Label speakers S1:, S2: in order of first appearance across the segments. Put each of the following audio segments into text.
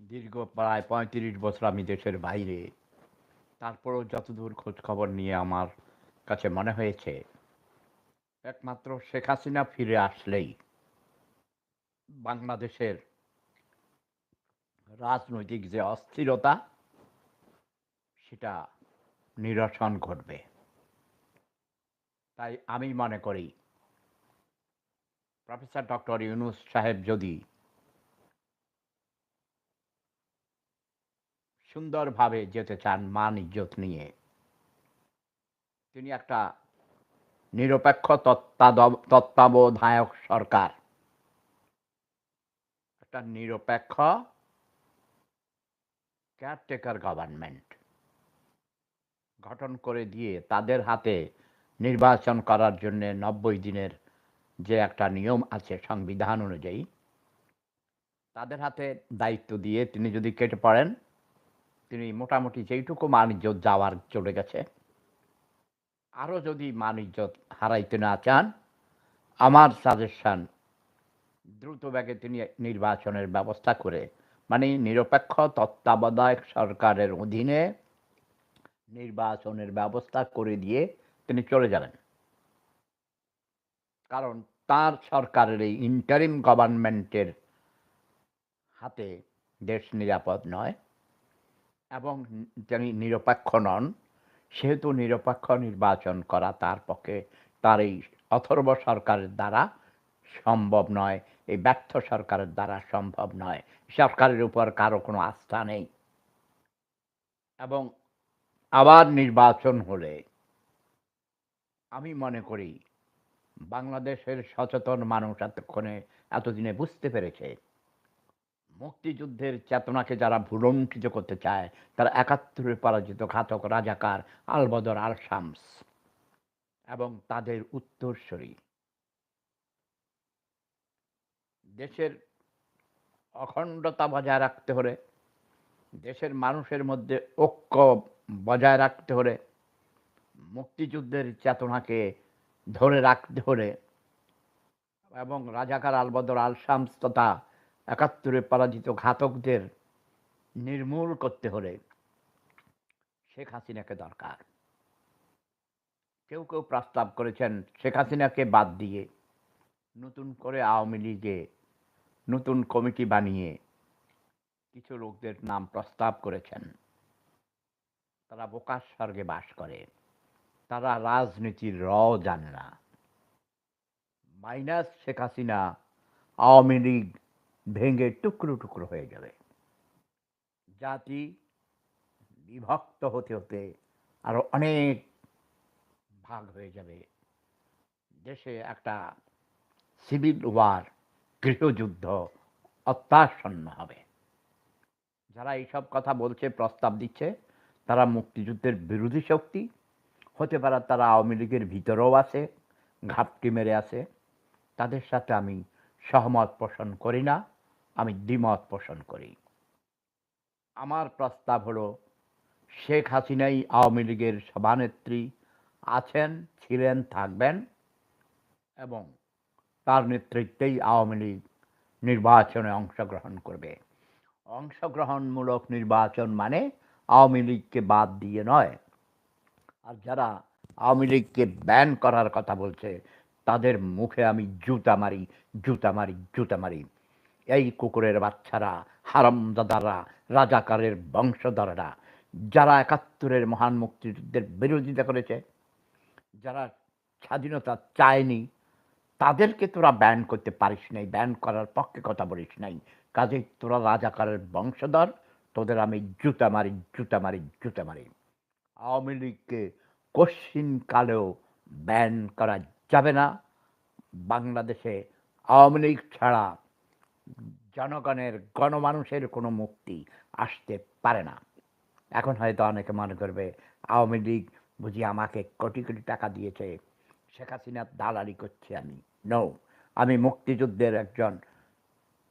S1: দীর্ঘ প্রায় পঁয়ত্রিশ বছর আমি দেশের বাইরে। তারপরও যতদূর খোঁজ খবর নিয়ে আমার কাছে মনে হয়েছে, একমাত্র শেখ হাসিনা ফিরে আসলেই বাংলাদেশের রাজনৈতিক যে অস্থিরতা, সেটা নিরসন ঘটবে। তাই আমি মনে করি, প্রফেসর ডক্টর ইউনুস সাহেব যদি সুন্দরভাবে যেতে চান মান ইজ্জত নিয়ে। তিনি একটা নিরপেক্ষ তত্ত্বাবধায়ক সরকার। একটা নিরপেক্ষ কেয়ারটেকার গভর্নমেন্ট গঠন করে দিয়ে তাদের হাতে নির্বাচন করার জন্য নব্বই দিনের যে একটা নিয়ম আছে, সংবিধান অনুযায়ী, তাদের হাতে দায়িত্ব দিয়ে তিনি যদি কেটে পড়েন তিনি মোটামুটি যেইটুকু মান ইজ্জত যাওয়ার চলে গেছে। আরও যদি মান ইজ্জত হারাইতে না চান, আমার সাজেশন দ্রুত ব্যাগে তিনি নির্বাচনের ব্যবস্থা করে মানে নিরপেক্ষ তত্ত্বাবধায়ক সরকারের অধীনে নির্বাচনের ব্যবস্থা করে দিয়ে তিনি চলে যাবেন কারণ তার সরকারের এই ইন্টারিম গভর্নমেন্টের হাতে দেশ নিরাপদ নয়। এবং তিনি নিরপেক্ষ নন, সেহেতু নিরপেক্ষ নির্বাচন করা তার পক্ষে তার এই অথর্ব সরকারের দ্বারা সম্ভব নয়, এই ব্যর্থ সরকারের দ্বারা সম্ভব নয়। সরকারের উপর কারও কোনো আস্থা নেই। এবং আবার নির্বাচন হলে আমি মনে করি, বাংলাদেশের সচেতন মানুষ এতক্ষণে, এতদিনে বুঝতে পেরেছে মুক্তিযুদ্ধের চেতনাকে যারা ভুলণ্ঠিত করতে চায়, তারা একাত্তরে পরাজিত ঘাতক রাজাকার আলবদর আল শামস এবং তাদের উত্তরসূরি। দেশের অখণ্ডতা বজায় রাখতে হলে, দেশের মানুষের মধ্যে ঐক্য বজায় রাখতে হলে, মুক্তিযুদ্ধের চেতনাকে ধরে রাখতে হলে এবং রাজাকার আলবদর আল শামস তথা একাত্তরে পরাজিত ঘাতকদের নির্মূল করতে হলে শেখ হাসিনাকে দরকার। কেউ কেউ প্রস্তাব করেছেন, শেখ হাসিনাকে বাদ দিয়ে নতুন করে আওয়ামী লীগে নতুন কমিটি বানিয়ে কিছু লোকদের নাম প্রস্তাব করেছেন। তারা বোকার স্বর্গে বাস করে। তারা রাজনীতির র জানে না। মাইনাস শেখ হাসিনা আওয়ামী লীগ ভেঙে টুকরো টুকরো হয়ে যাবে। জাতি বিভক্ত হতে হতে আরও অনেক ভাগ হয়ে যাবে। দেশে একটা সিভিল ওয়ার গৃহযুদ্ধ অত্যাসন্ন হবে। যারা এইসব কথা বলছে, প্রস্তাব দিচ্ছে, তারা মুক্তিযুদ্ধের বিরোধী শক্তি। হতে পারে তারা আওয়ামী লীগের ভিতরেও আছে, ঘাপটি মেরে আছে। তাদের সাথে আমি সহমত পোষণ করি না। আমি দ্বিমত পোষণ করি। আমার প্রস্তাব হলো, শেখ হাসিনাই আওয়ামী লীগের সভানেত্রী আছেন, ছিলেন, থাকবেন এবং তার নেতৃত্বেই আওয়ামী লীগ নির্বাচনে অংশগ্রহণ করবে। অংশগ্রহণমূলক নির্বাচন মানে আওয়ামী লীগকে বাদ দিয়ে নয়। আর যারা আওয়ামী লীগকে ব্যান করার কথা বলছে, তাদের মুখে আমি জুতা মারি জুতা মারি জুতা মারি। এই কুকুরের বাচ্চারা হারামদাদারা রাজাকারের বংশধররা, যারা একাত্তরের মহান মুক্তিযুদ্ধের বিরোধিতা করেছে, যারা স্বাধীনতা চায়নি, তাদেরকে তোরা ব্যান করতে পারিস নাই ব্যান করার পক্ষে কথা বলিস নাই। কাজে তোরা রাজাকারের বংশধর, তোদের আমি জুতা মারি জুতা মারি জুতা মারি। আওয়ামী লীগকে কশ্চিন কালেও ব্যান করা যাবে না। বাংলাদেশে আওয়ামী লীগ ছাড়া জনগণের গণমানুষের কোনো মুক্তি আসতে পারে না। এখন হয়তো অনেকে মনে করবে, আওয়ামী লীগ বুঝি আমাকে কোটি কোটি টাকা দিয়েছে, শেখ হাসিনার দালালি করছি আমি। নো আমি মুক্তিযুদ্ধের একজন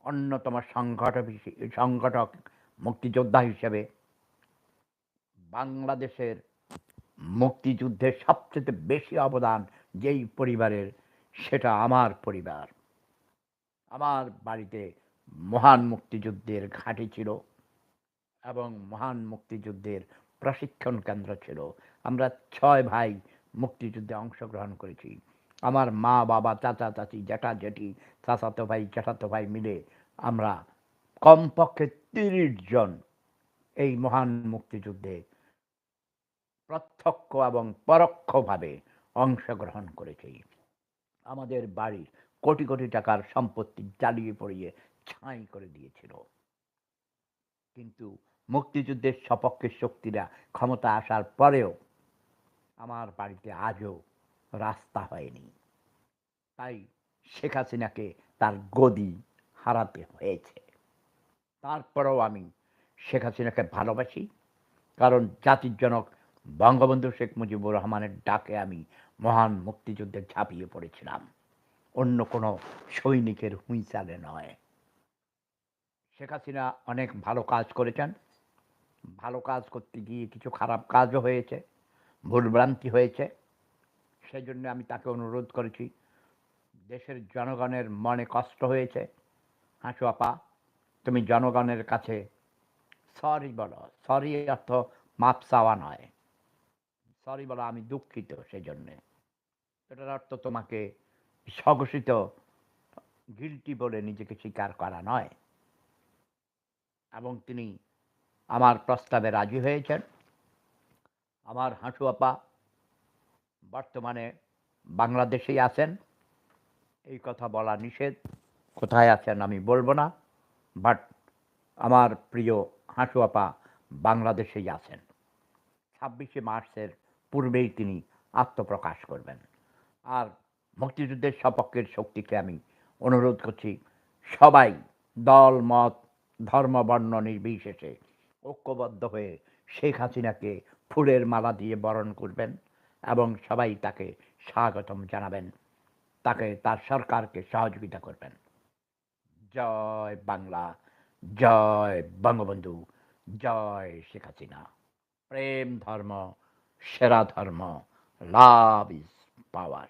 S1: অন্যতম সংগঠক সংগঠক, মুক্তিযোদ্ধা হিসেবে বাংলাদেশের মুক্তিযুদ্ধের সবচেয়ে বেশি অবদান যেই পরিবারের, সেটা আমার পরিবার। আমার বাড়িতে মহান মুক্তিযুদ্ধের ঘাঁটি ছিল এবং মহান মুক্তিযুদ্ধের প্রশিক্ষণ কেন্দ্র ছিল। আমরা ছয় ভাই মুক্তিযুদ্ধে অংশগ্রহণ করেছি। আমার মা, বাবা, চাচা, চাচি জ্যাঠা জেঠি, চাচাতো ভাই জ্যাঠাতো ভাই মিলে আমরা কমপক্ষে তিরিশ জন এই মহান মুক্তিযুদ্ধে প্রত্যক্ষ এবং পরোক্ষভাবে অংশগ্রহণ করেছি। আমাদের বাড়ির কোটি কোটি টাকার সম্পত্তি জ্বালিয়ে পড়িয়ে ছাই করে দিয়েছিল। কিন্তু মুক্তিযুদ্ধের সপক্ষের শক্তিরা ক্ষমতা আসার পরেও আমার বাড়িতে আজও রাস্তা হয়নি। তাই শেখ হাসিনাকে তার গদি হারাতে হয়েছে। তারপরেও আমি শেখ হাসিনাকে ভালোবাসি, কারণ জাতির জনক বঙ্গবন্ধু শেখ মুজিবুর রহমানের ডাকে আমি মহান মুক্তিযুদ্ধে ঝাঁপিয়ে পড়েছিলাম। অন্য কোনো সৈনিকের হুঁইচালে নয়। শেখ হাসিনা অনেক ভালো কাজ করেছেন। ভালো কাজ করতে গিয়ে কিছু খারাপ কাজও হয়েছে, ভুলভ্রান্তি হয়েছে। সেই জন্য আমি তাকে অনুরোধ করেছি, দেশের জনগণের মনে কষ্ট হয়েছে। হাসু আপা, তুমি জনগণের কাছে সরি বলো, সরি অর্থ মাপ চাওয়া নয়। সরি বলো আমি দুঃখিত সেই জন্যে এটার অর্থ তোমাকে স্বঘোষিত গিলটি বলে নিজেকে স্বীকার করা নয়। এবং তিনি আমার প্রস্তাবে রাজি হয়েছেন। আমার হাঁটু আপা বর্তমানে বাংলাদেশেই আছেন। এই কথা বলা নিষেধ। কোথায় আছেন আমি বলব না বাট আমার প্রিয় হাঁটু আপা বাংলাদেশেই আছেন। ছাব্বিশে মার্চের পূর্বেই তিনি আত্মপ্রকাশ করবেন। আর মুক্তিযুদ্ধের সপক্ষের শক্তিকে আমি অনুরোধ করছি, সবাই দল, মত, ধর্ম, বর্ণ নির্বিশেষে ঐক্যবদ্ধ হয়ে শেখ হাসিনাকে ফুলের মালা দিয়ে বরণ করবেন এবং সবাই তাকে স্বাগতম জানাবেন। তাকে তার সরকারকে সহযোগিতা করবেন। জয় বাংলা, জয় বঙ্গবন্ধু, জয় শেখ হাসিনা। প্রেম ধর্ম, সেরা ধর্ম, লাভ ইজ পাওয়ার।